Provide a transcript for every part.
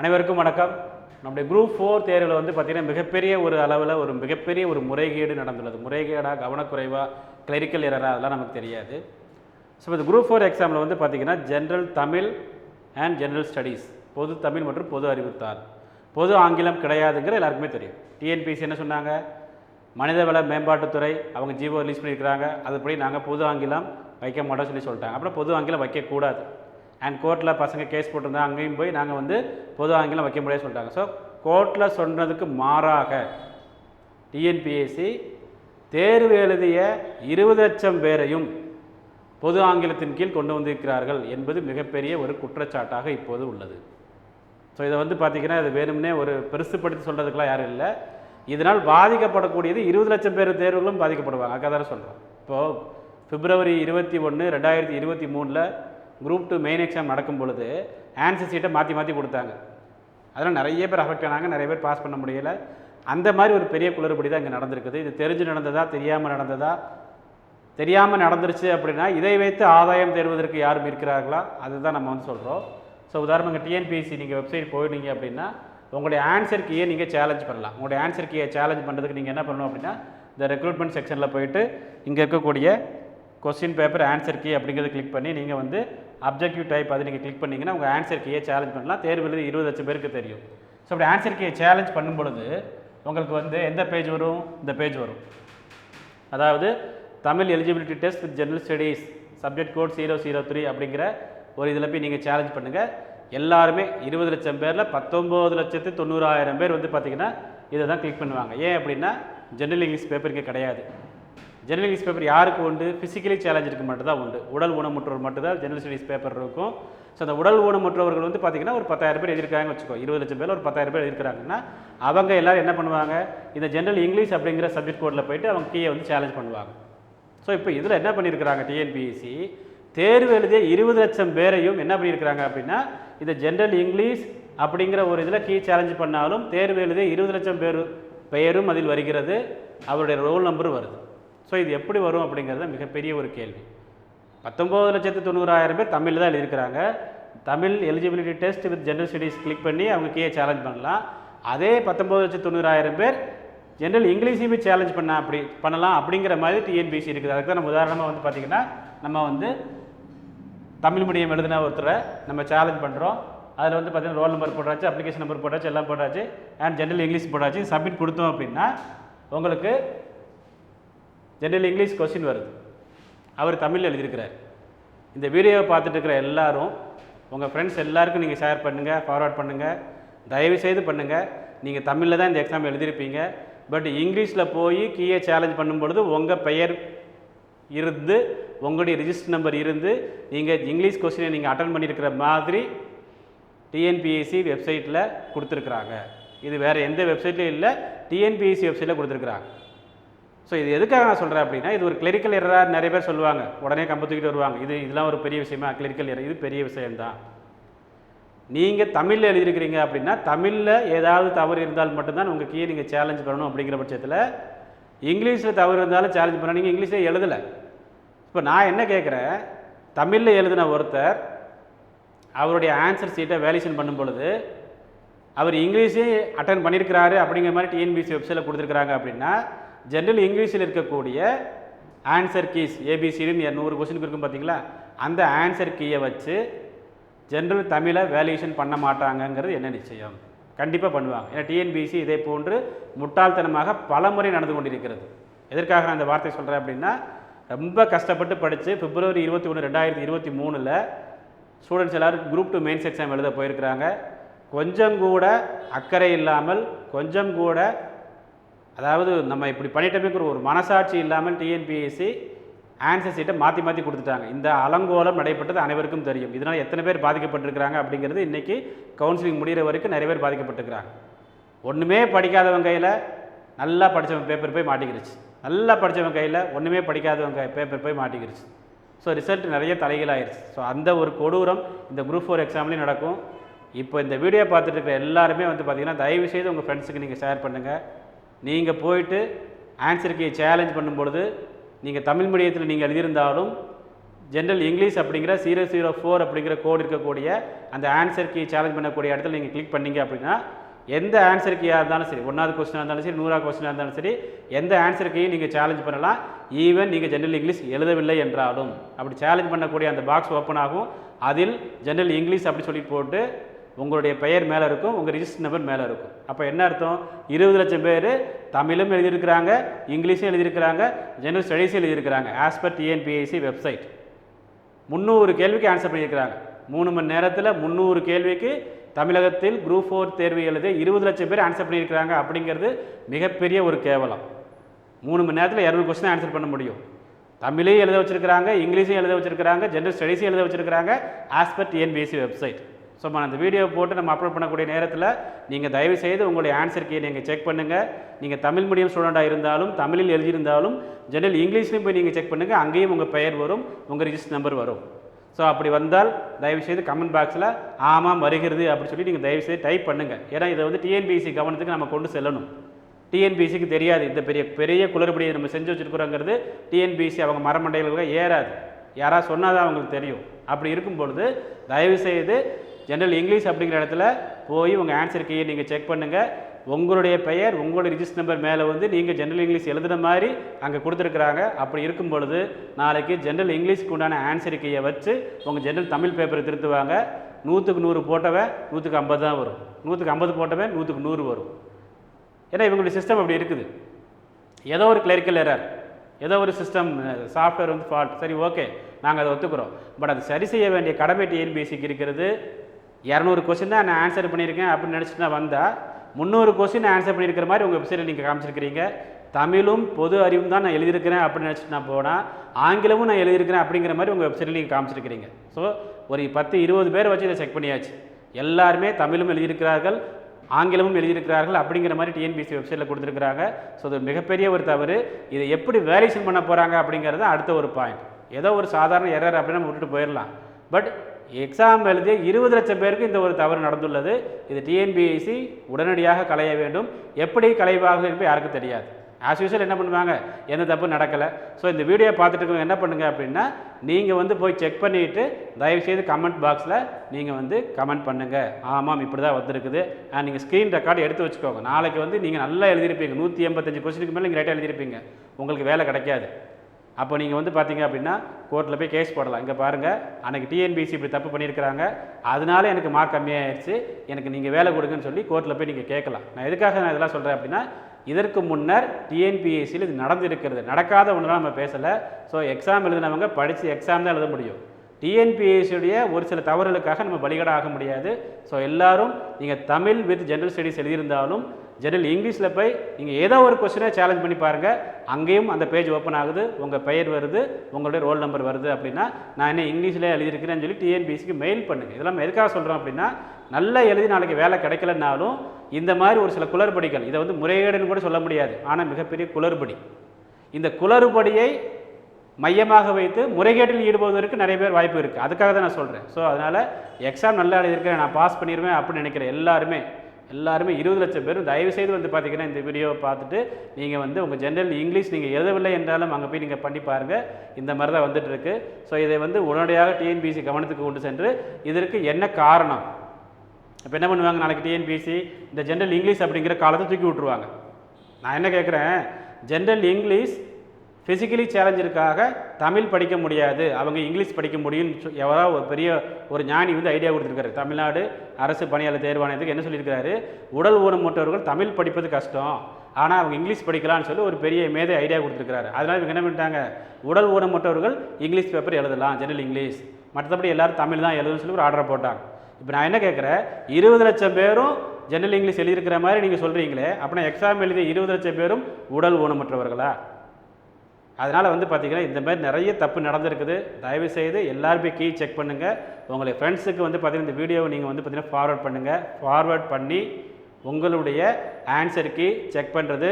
அனைவருக்கும் வணக்கம். நம்முடைய குரூப் ஃபோர் தேர்வில் வந்து பார்த்திங்கன்னா மிகப்பெரிய ஒரு அளவில் ஒரு மிகப்பெரிய ஒரு முறைகேடு நடந்துள்ளது. முறைகேடாக கவனக்குறைவாக கிளரிக்கல் எரரா அதெல்லாம் நமக்கு தெரியாது. ஸோ இந்த குரூப் ஃபோர் எக்ஸாமில் வந்து பார்த்திங்கன்னா general Tamil and general studies பொது தமிழ் மற்றும் பொது அறிவுத்தார் பொது ஆங்கிலம் கிடையாதுங்கிற எல்லாருக்குமே தெரியும். டிஎன்பிசி என்ன சொன்னாங்க? மனிதவள மேம்பாட்டுத்துறை அவங்க ஜீவோ ரிலீஸ் பண்ணியிருக்கிறாங்க. அதுபடி நாங்கள் பொது ஆங்கிலம் வைக்க மாட்டோம் சொல்லி சொல்லிட்டாங்க. அப்புறம் பொது ஆங்கிலம் வைக்கக்கூடாது. அண்ட் கோர்ட்டில் பசங்க கேஸ் போட்டிருந்தாங்க அங்கேயும் போய் நாங்கள் வந்து பொது ஆங்கிலம் வைக்க முடியாது சொல்லிட்டாங்க. ஸோ கோர்ட்டில் சொன்னதுக்கு மாறாக டிஎன்பிஎஸ்சி தேர்வு எழுதிய இருபது லட்சம் பேரையும் பொது ஆங்கிலத்தின் கீழ் கொண்டு வந்திருக்கிறார்கள் என்பது மிகப்பெரிய ஒரு குற்றச்சாட்டாக இப்போது உள்ளது. ஸோ இதை வந்து பார்த்திங்கன்னா இது வேணும்னே ஒரு பெருசுப்படுத்தி சொல்கிறதுக்கெலாம் யாரும் இல்லை. இதனால் பாதிக்கப்படக்கூடியது இருபது லட்சம் பேர் தேர்வுகளும் பாதிக்கப்படுவாங்க. அக்கா தானே சொல்கிறோம் இப்போது பிப்ரவரி இருபத்தி ஒன்று ரெண்டாயிரத்தி இருபத்தி மூணில் குரூப் டூ மெயின் எக்ஸாம் நடக்கும் பொழுது ஆன்சர் சீட்டை மாற்றி மாற்றி கொடுத்தாங்க. அதெல்லாம் நிறைய பேர் அஃபெக்ட் ஆனாங்க நிறைய பேர் பாஸ் பண்ண முடியலை. அந்த மாதிரி ஒரு பெரிய குளறுபடி தான் இங்கே நடந்திருக்குது. இது தெரிஞ்சு நடந்ததா தெரியாமல் நடந்ததா? தெரியாமல் நடந்துருச்சு அப்படின்னா இதை வைத்து ஆதாயம் தேடுவதற்கு யாரும் இருக்கிறார்களா? அதுதான் நம்ம வந்து சொல்கிறோம் ஸோ உதாரணமாக டிஎன்பிஎஸ்சி நீங்கள் வெப்சைட் போயிட்டீங்க அப்படின்னா உங்களுடைய ஆன்சர் கீயை நீங்கள் சேலஞ்ச் பண்ணலாம். உங்களுடைய ஆன்சர் கீயை சேலஞ்ச் பண்ணுறதுக்கு நீங்கள் என்ன பண்ணணும் அப்படின்னா இந்த ரெக்ரூட்மெண்ட் செக்ஷனில் போயிட்டு இங்கே இருக்கக்கூடிய கொஸ்டின் பேப்பர் ஆன்சர் கீ அப்படிங்கிறத கிளிக் பண்ணி நீங்கள் வந்து அப்ஜெக்டிவ் டைப் அது நீங்கள் கிளிக் பண்ணிங்கன்னா உங்கள் ஆன்சர் கீயை சேலஞ்ச் பண்ணலாம். தேர்வு எழுதி இருபது லட்சம் பேருக்கு தெரியும். ஸோ அப்படி ஆன்சர் கீயை சேலஞ்ச் பண்ணும் பொழுது உங்களுக்கு வந்து எந்த பேஜ் வரும்? இந்த பேஜ் வரும். அதாவது Tamil eligibility test with general studies subject code zero zero three அப்படிங்கிற ஒரு இதில் போய் நீங்கள் சேலஞ்ச் பண்ணுங்கள் எல்லாருமே இருபது லட்சம் பேரில் பத்தொம்போது லட்சத்து தொண்ணூறாயிரம் பேர் வந்து பார்த்திங்கன்னா இதை தான் கிளிக் பண்ணுவாங்க. ஏன் அப்படின்னா ஜென்ரல் இங்கிலீஷ் பேப்பர் இங்கே கிடையாது. ஜெனரல் இங்கிலீஷ் பேப்பர் யாருக்கு உண்டு? ஃபிசிக்கலி சேலஞ்சுக்கு மட்டும் தான் உண்டு. உடல் ஊனமுற்றோர் மட்டும் தான் ஜெனரல் ஸ்டடீஸ் பேப்பர் இருக்கும். ஸோ அந்த உடல் ஊனமுற்றவர்கள் வந்து பார்த்திங்கன்னா ஒரு பத்தாயிரம் பேர் எழுதியிருக்காங்க வச்சுக்கோ. இருபது லட்சம் பேர் ஒரு பத்தாயிரம் பேர் எழுதிருக்காங்கன்னா அவங்க எல்லோரும் என்ன பண்ணுவாங்க? இந்த ஜென்ரல் இங்கிலீஷ் அப்படிங்கிற சப்ஜெக்ட் கோடில் போயிட்டு அவங்க கீயை வந்து சேலஞ்ச் பண்ணுவாங்க. ஸோ இப்போ இதில் என்ன பண்ணியிருக்கிறாங்க? டிஎன்பிஎஸ்சி தேர்வு எழுதிய இருபது லட்சம் பேரையும் என்ன பண்ணியிருக்கிறாங்க அப்படின்னா இந்த ஜென்ரல் இங்கிலீஷ் அப்படிங்கிற ஒரு இதில் கீ சேலஞ்ச் பண்ணாலும் தேர்வு எழுதிய இருபது லட்சம் பேர் பெயரும் அதில் வருகிறது. அவருடைய ரோல் நம்பரும் வருது. ஸோ இது எப்படி வரும் அப்படிங்கிறது மிகப்பெரிய ஒரு கேள்வி. பத்தொம்போது லட்சத்து தொண்ணூறாயிரம் பேர் தமிழில் தான் எழுதியிருக்கிறாங்க. Tamil eligibility test with general studies click பண்ணி அவங்க கீழே சேலஞ்ச் பண்ணலாம். அதே பத்தொம்போது லட்சத்து தொண்ணூறாயிரம் பேர் ஜென்ரல் இங்கிலீஷையும் சேலஞ்ச் பண்ண அப்படி பண்ணலாம் அப்படிங்கிற மாதிரி டிஎன்பிசி இருக்குது. அதுக்கு தான் நம்ம உதாரணமாக வந்து பார்த்திங்கன்னா நம்ம வந்து தமிழ் மீடியம் எழுதின ஒருத்தரை நம்ம சேலஞ்ச் பண்ணுறோம் அதில் வந்து பார்த்தீங்கன்னா ரோல் நம்பர் போட்டாச்சு அப்ளிகேஷன் நம்பர் போட்டாச்சு எல்லாம் போட்டாச்சு அண்ட் ஜென்ரல் இங்கிலீஷ் போட்டாச்சு சப்மிட் கொடுத்தோம் அப்படின்னா உங்களுக்கு ஜென்ரல் இங்கிலீஷ் கொஸ்டின் வருது. அவர் தமிழில் எழுதியிருக்கிறார். இந்த வீடியோவை பார்த்துட்டு இருக்கிற எல்லாரும் உங்கள் ஃப்ரெண்ட்ஸ் எல்லாருக்கும் நீங்கள் ஷேர் பண்ணுங்கள் ஃபார்வர்ட் பண்ணுங்கள் தயவு செய்து பண்ணுங்கள் நீங்கள் தமிழில் தான் இந்த எக்ஸாம் எழுதியிருப்பீங்க. பட் இங்கிலீஷில் போய் கீயை சேலஞ்ச் பண்ணும்பொழுது உங்கள் பெயர் இருந்து உங்களுடைய ரிஜிஸ்டர் நம்பர் இருந்து நீங்கள் இங்கிலீஷ் கொஸ்டினை நீங்கள் அட்டன் பண்ணியிருக்கிற மாதிரி டிஎன்பிஎஸ்சி வெப்சைட்டில் கொடுத்துருக்குறாங்க. இது வேறு எந்த வெப்சைட்லையும் இல்லை டிஎன்பிஎஸ்சி வெப்சைட்டில் கொடுத்துருக்குறாங்க. ஸோ இது எதுக்காக நான் சொல்கிறேன் அப்படின்னா இது ஒரு கிளரிக்கல் எரராக நிறைய பேர் சொல்லுவாங்க. உடனே கம்ப தூக்கிட்டு வருவாங்க. இது இதெல்லாம் ஒரு பெரிய விஷயமா? கிளரிக்கல் எரர் இது பெரிய விஷயம்தான். நீங்கள் தமிழில் எழுதியிருக்கிறீங்க அப்படின்னா தமிழில் ஏதாவது தவறு இருந்தால் மட்டும்தான் உங்கள் கீழே நீங்கள் சேலஞ்ச் பண்ணணும் அப்படிங்கிற பட்சத்தில் இங்கிலீஷில் தவறு இருந்தாலும் சேலஞ்ச் பண்ண நீங்கள் இங்கிலீஷே எழுதலை. இப்போ நான் என்ன கேட்குறேன் தமிழில் எழுதின ஒருத்தர் அவருடைய ஆன்சர் சீட்டை வேலிஷன் பண்ணும் பொழுது அவர் இங்கிலீஷே அட்டன் பண்ணியிருக்கிறாரு அப்படிங்கிற மாதிரி டிஎன்பிசி வெப்சைட்டில் கொடுத்துருக்குறாங்க அப்படின்னா ஜென்ரல் இங்கிலீஷில் இருக்கக்கூடிய ஆன்சர் கீஸ் ஏபிசிடின்னு நூறு கொஸ்டினுக்கு இருக்கும் பார்த்தீங்களா? அந்த ஆன்சர் கீயை வச்சு ஜென்ரல் தமிழை வேல்யூஷன் பண்ண மாட்டாங்கங்கிறது என்ன நிச்சயம்? கண்டிப்பாக பண்ணுவாங்க. ஏன்னா டிஎன்பிசி இதே போன்று முட்டாள்தனமாக பல முறை நடந்து கொண்டிருக்கிறது. எதற்காக நான் இந்த வார்த்தை சொல்கிறேன் அப்படின்னா ரொம்ப கஷ்டப்பட்டு படித்து பிப்ரவரி இருபத்தி ஒன்று ரெண்டாயிரத்தி இருபத்தி மூணில் ஸ்டூடெண்ட்ஸ் எல்லோரும் குரூப் டூ மெயின்ஸ் எக்ஸாம் எழுத போயிருக்கிறாங்க. கொஞ்சம் கூட அக்கறை இல்லாமல் கொஞ்சம் கூட அதாவது நம்ம இப்படி பண்ணிட்டோமேங்கிற ஒரு மனசாட்சி இல்லாமல் டிஎன்பிஎஸ்சி ஆன்சர் சீட்டை மாற்றி மாற்றி கொடுத்துட்டாங்க. இந்த அலங்கோலம் நடைபெற்றது அனைவருக்கும் தெரியும். இதனால் எத்தனை பேர் பாதிக்கப்பட்டிருக்கிறாங்க அப்படிங்கிறது இன்றைக்கி கவுன்சிலிங் முடிகிற வரைக்கும் நிறைய பேர் பாதிக்கப்பட்டிருக்கிறாங்க. ஒன்றுமே படிக்காதவங்க கையில் நல்லா படித்தவங்க பேப்பர் போய் மாட்டிக்கிருச்சு. நல்லா படித்தவங்க கையில் ஒன்றுமே படிக்காதவங்க பேப்பர் போய் மாட்டிக்கிருச்சு. ஸோ ரிசல்ட் நிறைய தலைகளாயிருச்சு ஸோ அந்த ஒரு கொடூரம் இந்த குரூப் ஃபோர் எக்ஸாம்லேயும் நடக்கும். இப்போ இந்த வீடியோ பார்த்துட்டு இருக்கிற எல்லாருமே வந்து பார்த்தீங்கன்னா தயவு செய்து உங்கள் ஃப்ரெண்ட்ஸுக்கு நீங்கள் ஷேர் பண்ணுங்கள் நீங்கள் போயிட்டு ஆன்சருக்கு சேலஞ்ச் பண்ணும்பொழுது நீங்கள் தமிழ் மீடியத்தில் நீங்கள் எழுதியிருந்தாலும் ஜென்ரல் இங்கிலீஷ் அப்படிங்கிற ஜீரோ ஜீரோ ஃபோர் அப்படிங்கிற கோட் இருக்கக்கூடிய அந்த ஆன்சர் கீ சேலஞ்ச் பண்ணக்கூடிய இடத்துல நீங்கள் கிளிக் பண்ணீங்க அப்படின்னா எந்த ஆன்சர் கீயாக இருந்தாலும் சரி ஒன்றாவது கொஸ்டினாக இருந்தாலும் சரி நூறாவது கொஸ்டினாக இருந்தாலும் சரி எந்த ஆன்சர் கீயும் நீங்கள் சேலஞ்ச் பண்ணலாம். ஈவன் நீங்கள் ஜென்ரல் இங்கிலீஷ் எழுதவில்லை என்றாலும். அப்படி சேலஞ்ச் பண்ணக்கூடிய அந்த பாக்ஸ் ஓப்பன் ஆகும். அதில் ஜென்ரல் இங்கிலீஷ் அப்படி சொல்லி போட்டு உங்களுடைய பெயர் மேலே இருக்கும் உங்கள் ரிஜிஸ்டர் நம்பர் மேலே இருக்கும். அப்போ என்ன அர்த்தம்? இருபது லட்சம் பேர் தமிழும் எழுதியிருக்கிறாங்க இங்கிலீஷும் எழுதியிருக்கிறாங்க ஜெனரல் ஸ்டடீஸும் எழுதியிருக்கிறாங்க ஆஸ் பர் டிஎன்பிஎஸ்சி வெப்சைட் முந்நூறு கேள்விக்கு ஆன்சர் பண்ணியிருக்கிறாங்க. மூணு மணி நேரத்தில் முந்நூறு கேள்விக்கு தமிழகத்தில் குரூப் ஃபோர் தேர்வு எழுது இருபது லட்சம் பேர் ஆன்சர் பண்ணியிருக்கிறாங்க அப்படிங்கிறது மிகப்பெரிய ஒரு கேவலம். மூணு மணி நேரத்தில் இரநூறு கொஸ்டின் ஆன்சர் பண்ண முடியும். தமிழையும் எழுத வச்சுருக்கிறாங்க இங்கிலீஷையும் எழுத வச்சுருக்கிறாங்க ஜென்ரல் ஸ்டடீஸையும் எழுத வச்சுருக்கிறாங்க as per TNPSC website so நம்ம அந்த வீடியோ போட்டு நம்ம அப்லோட் பண்ணக்கூடிய நேரத்தில் நீங்கள் தயவு செய்து உங்களுடைய ஆன்சர் கீ நீங்கள் செக் பண்ணுங்கள் நீங்கள் தமிழ் மீடியம் ஸ்டூடெண்ட்டாக இருந்தாலும் தமிழில் எழுதியிருந்தாலும் ஜெனரல் இங்கிலீஷ்லையும் போய் நீங்கள் செக் பண்ணுங்கள் அங்கேயும் உங்கள் பெயர் வரும் உங்கள் ரிஜிஸ்டர் நம்பர் வரும். ஸோ அப்படி வந்தால் தயவு செய்து கமெண்ட் பாக்ஸில் ஆமாம் வருகிறது அப்படின்னு சொல்லி நீங்கள் தயவு செய்து டைப் பண்ணுங்கள் ஏன்னா இதை வந்து டிஎன்பிஎஸ்சி கவனத்துக்கு நம்ம கொண்டு செல்லணும். டிஎன்பிஎஸ்சிக்கு தெரியாது. இந்த பெரிய பெரிய குளறுபடியை நம்ம செஞ்சு வச்சுருக்குறோங்கிறது டிஎன்பிஎஸ்சி அவங்க மரமண்டைகளுக்கு ஏறாது. யாராவது சொன்னால் தான் அவங்களுக்கு தெரியும். அப்படி இருக்கும் பொழுது தயவு செய்து ஜென்ரல் இங்கிலீஷ் அப்படிங்கிற இடத்துல போய் உங்கள் ஆன்சர் கீயை நீங்கள் செக் பண்ணுங்கள் உங்களுடைய பெயர் உங்களுடைய ரிஜிஸ்டர் நம்பர் மேலே வந்து நீங்கள் ஜென்ரல் இங்கிலீஷ் எழுதுன மாதிரி அங்கே கொடுத்துருக்குறாங்க. அப்படி இருக்கும் பொழுது நாளைக்கு ஜென்ரல் இங்கிலீஷ்க்கு உண்டான ஆன்சர் கீயை வச்சு உங்கள் ஜென்ரல் தமிழ் பேப்பரை திருத்துவாங்க. நூற்றுக்கு நூறு போட்டவன் நூற்றுக்கு ஐம்பது தான் வரும். நூற்றுக்கு ஐம்பது போட்டவன் நூற்றுக்கு நூறு வரும். ஏன்னா இவங்களுடைய சிஸ்டம் அப்படி இருக்குது. ஏதோ ஒரு கிளரிக்கல் எரர் ஏதோ ஒரு சிஸ்டம் சாஃப்ட்வேர் வந்து ஃபால்ட் சரி ஓகே நாங்கள் அதை ஒத்துக்கிறோம். பட் அது சரி செய்ய வேண்டிய கடமை டிஎன்பிஎஸ்சிக்கு இருக்கிறது. இரநூறு கொஸ்டின் தான் நான் ஆன்சர் பண்ணியிருக்கேன் அப்படின்னு நினச்சிட்டு நான் வந்தால் முந்நூறு கொஸ்டின் ஆன்சர் பண்ணியிருக்கிற மாதிரி உங்கள் வெப்சைட்டில் நீங்கள் காமிச்சிருக்கிறீங்க. தமிழும் பொது அறிவும் தான் நான் எழுதியிருக்கிறேன் அப்படின்னு நினச்சிட்டு நான் போனால் ஆங்கிலமும் நான் எழுதியிருக்கிறேன் அப்படிங்கிற மாதிரி உங்கள் வெப்சைட்டில் நீங்கள் காமிச்சிருக்கிறீங்க. ஸோ ஒரு பத்து இருபது பேர் வச்சு இதை செக் பண்ணியாச்சு. எல்லாருமே தமிழும் எழுதியிருக்கிறார்கள் ஆங்கிலமும் எழுதியிருக்கிறார்கள் அப்படிங்கிற மாதிரி டிஎன்பிசி வெப்சைட்டில் கொடுத்துருக்குறாங்க. ஸோ அது மிகப்பெரிய ஒரு தவறு. இதை எப்படி வேல்யூஷன் பண்ண போகிறாங்க அப்படிங்கிறது அடுத்த ஒரு பாயிண்ட் ஏதோ ஒரு சாதாரண எரர் அப்படின்னு நம்ம விட்டுட்டு போயிடலாம். பட் எக்ஸாம் எழுதிய இருபது லட்சம் பேருக்கு இந்த ஒரு தவறு நடந்துள்ளது. இது டிஎன்பிஎஸ்சி உடனடியாக களைய வேண்டும். எப்படி களைவாக என்பது யாருக்கும் தெரியாது. ஆஸ் யூஸ்வல் என்ன பண்ணுவாங்க? எந்த தப்பு நடக்கலை. ஸோ இந்த வீடியோ பார்த்துட்டு இருக்கவங்க என்ன பண்ணுங்க அப்படின்னா நீங்கள் வந்து போய் செக் பண்ணிவிட்டு தயவுசெய்து கமெண்ட் பாக்ஸில் நீங்கள் வந்து கமெண்ட் பண்ணுங்கள் ஆமாம் இப்படி தான் வந்திருக்குது. அண்ட் நீங்கள் ஸ்க்ரீன் ரெக்கார்டு எடுத்து வச்சுக்கோங்க. நாளைக்கு வந்து நீங்கள் நல்லா எழுதியிருப்பீங்க. நூற்றி எண்பத்தஞ்சு கொஸ்டினுக்கு மேலே நீங்கள் ரைட்டாக எழுதியிருப்பீங்க. உங்களுக்கு வேலை கிடைக்காது. அப்போ நீங்கள் வந்து பார்த்தீங்க அப்படின்னா கோர்ட்டில் போய் கேஸ் போடலாம். இங்கே பாருங்கள் அன்றைக்கி டிஎன்பிசி இப்படி தப்பு பண்ணியிருக்கிறாங்க. அதனால எனக்கு மார்க் கம்மியாயிருச்சு. எனக்கு நீங்கள் வேலை கொடுங்கன்னு சொல்லி கோர்ட்டில் போய் நீங்கள் கேட்கலாம். நான் எதுக்காக நான் இதெல்லாம் சொல்கிறேன் அப்படின்னா இதற்கு முன்னர் டிஎன்பிஎஸ்சியில் இது நடந்திருக்கிறது. நடக்காத ஒன்றுலாம் நம்ம பேசலை. ஸோ எக்ஸாம் எழுதினவங்க படித்து எக்ஸாம் தான் எழுத முடியும். டிஎன்பிஎஸ்சியுடைய ஒரு சில தவறுகளுக்காக நம்ம பலிகடாக முடியாது. ஸோ எல்லாரும் நீங்கள் தமிழ் வித் ஜென்ரல் ஸ்டடீஸ் எழுதியிருந்தாலும் ஜெனரல் இங்கிலீஷில் போய் நீங்கள் ஏதோ ஒரு கொஸ்டினை சேலஞ்ச் பண்ணி பாருங்கள் அங்கேயும் அந்த பேஜ் ஓப்பன் ஆகுது. உங்கள் பெயர் வருது. உங்களுடைய ரோல் நம்பர் வருது அப்படின்னா நான் என்ன இங்கிலீஷில் எழுதியிருக்கிறேன்னு சொல்லி டிஎன்பிஎஸ்சிக்கு மெயில் பண்ணுங்கள் இதெல்லாம் எதுக்காக சொல்கிறோம் அப்படின்னா நல்லா எழுதி நாளைக்கு வேலை கிடைக்கலனாலும் இந்த மாதிரி ஒரு சில குளறுபடிகள் இதை வந்து முறைகேடுன்னு கூட சொல்ல முடியாது. ஆனால் மிகப்பெரிய குளறுபடி. இந்த குளறுபடியை மையமாக வைத்து முறைகேட்டில் ஈடுபடுவதற்கு நிறைய பேர் வாய்ப்பு இருக்குது அதுக்காக தான் நான் சொல்கிறேன் ஸோ அதனால் எக்ஸாம் நல்லா எழுதியிருக்கேன் நான் பாஸ் பண்ணிடுவேன் அப்படின்னு நினைக்கிறேன் எல்லாருமே எல்லாருமே இருபது லட்சம் பேரும் தயவு செய்து வந்து பார்த்தீங்கன்னா இந்த வீடியோவை பார்த்துட்டு நீங்கள் வந்து உங்கள் ஜென்ரல் இங்கிலீஷ் நீங்கள் எழுதவில்லை என்றாலும் அங்கே போய் நீங்கள் பண்ணி பாருங்கள் இந்த மாதிரி தான் வந்துட்டு இருக்கு ஸோ இதை வந்து உடனடியாக டிஎன்பிசி கவனத்துக்கு கொண்டு சென்று இதற்கு என்ன காரணம்? இப்போ என்ன பண்ணுவாங்க? நாளைக்கு டிஎன்பிசி இந்த ஜென்ரல் இங்கிலீஷ் அப்படிங்கிற காலத்தை தூக்கி விட்ருவாங்க நான் என்ன கேட்குறேன் ஜென்ரல் இங்கிலீஷ் ஃபிசிக்கலி சேலஞ்சிற்காக தமிழ் படிக்க முடியாது அவங்க இங்கிலீஷ் படிக்க முடியும்னு சொ- எவரோ ஒரு பெரிய ஒரு ஞானி வந்து ஐடியா கொடுத்துருக்காரு. தமிழ்நாடு அரசு பணியாளர் தேர்வாணையத்துக்கு என்ன சொல்லியிருக்காரு உடல் ஊனமுற்றவர்கள் தமிழ் படிப்பது கஷ்டம். ஆனால் அவங்க இங்கிலீஷ் படிக்கலாம்னு சொல்லி ஒரு பெரிய மேதை ஐடியா கொடுத்துருக்காரு அதனால் இவங்க என்ன பண்ணிட்டாங்க? உடல் ஊனமுற்றவர்கள் இங்கிலீஷ் பேப்பர் எழுதலாம் ஜெனரல் இங்கிலீஷ். மற்றபடி எல்லோரும் தமிழ் தான் எழுதணும்னு சொல்லி ஒரு ஆர்டரை போட்டாங்க. இப்போ நான் என்ன கேட்குறேன்? இருபது லட்சம் பேரும் ஜெனரல் இங்கிலீஷ் எழுதியிருக்கிற மாதிரி நீங்கள் சொல்கிறீங்களே அப்படின்னா எக்ஸாம் எழுதிய இருபது லட்சம் பேரும் உடல் ஊனமுற்றவர்களா? அதனால் வந்து பார்த்திங்கன்னா இந்த மாதிரி நிறைய தப்பு நடந்திருக்குது. தயவு செய்து எல்லாருமே கீ செக் பண்ணுங்கள் உங்களுடைய ஃப்ரெண்ட்ஸுக்கு வந்து பார்த்திங்கன்னா இந்த வீடியோவை நீங்கள் வந்து பார்த்திங்கன்னா ஃபார்வர்ட் பண்ணுங்கள் ஃபார்வர்ட் பண்ணி உங்களுடைய ஆன்சர் கீ செக் பண்ணுறது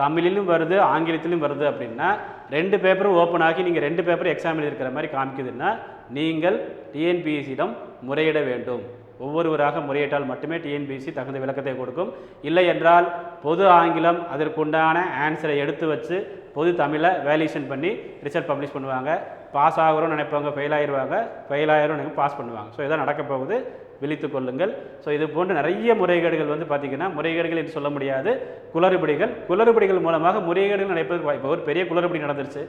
தமிழிலும் வருது ஆங்கிலத்திலும் வருது அப்படின்னா ரெண்டு பேப்பரும் ஓப்பன் ஆகி நீங்கள் ரெண்டு பேப்பரும் எக்ஸாம் எழுதியிருக்கிற மாதிரி காமிக்குதுன்னா நீங்கள் டிஎன்பிஎஸ்சியிடம் முறையிட வேண்டும். ஒவ்வொருவராக முறையிட்டால் மட்டுமே டிஎன்பிசி தகுந்த விளக்கத்தை கொடுக்கும். இல்லை என்றால் பொது ஆங்கிலம் அதற்குண்டான ஆன்சரை எடுத்து வச்சு பொது தமிழை வேல்யூஷன் பண்ணி ரிசல்ட் பப்ளிஷ் பண்ணுவாங்க. பாஸ் ஆகிறோம் நினைப்பவங்க ஃபெயில் ஆயிடுவாங்க ஃபெயில் ஆயிரும் நினைப்ப பாஸ் பண்ணுவாங்க. ஸோ இதான் நடக்க போகுது. விழித்து கொள்ளுங்கள். ஸோ இது போன்ற நிறைய முறைகேடுகள் வந்து பார்த்திங்கன்னா முறைகேடுகள் என்று சொல்ல முடியாது. குளறுபடிகள். குளறுபடிகள் மூலமாக முறைகேடுகள் நடப்பதற்கு வாய்ப்பு. ஒரு பெரிய குளறுபடி நடந்துருச்சு.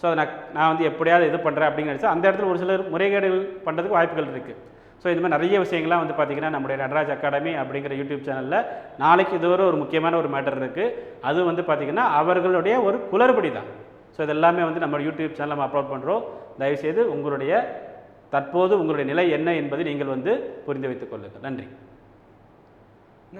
ஸோ அதை நான் நான் வந்து எப்படியாவது இது பண்ணுறேன் அப்படின்னு நினச்சா அந்த இடத்துல ஒரு சிலர் முறைகேடுகள் பண்ணுறதுக்கு வாய்ப்புகள் இருக்குது ஸோ இது மாதிரி நிறைய விஷயங்கள்லாம் வந்து பார்த்திங்கன்னா நம்முடைய நடராஜ் அகாடமி அப்படிங்கிற யூடியூப் சேனலில் நாளைக்கு இதுவரை ஒரு முக்கியமான ஒரு மேட்டர் இருக்குது அது வந்து பார்த்திங்கன்னா அவர்களுடைய ஒரு குளறுபடி தான். ஸோ இது எல்லாமே வந்து நம்ம யூடியூப் சேனல் நம்ம அப்லோட் பண்ணுறோம் தயவுசெய்து உங்களுடைய தற்போது உங்களுடைய நிலை என்ன என்பதை நீங்கள் வந்து புரிந்து வைத்துக் கொள்ளுங்கள். நன்றி.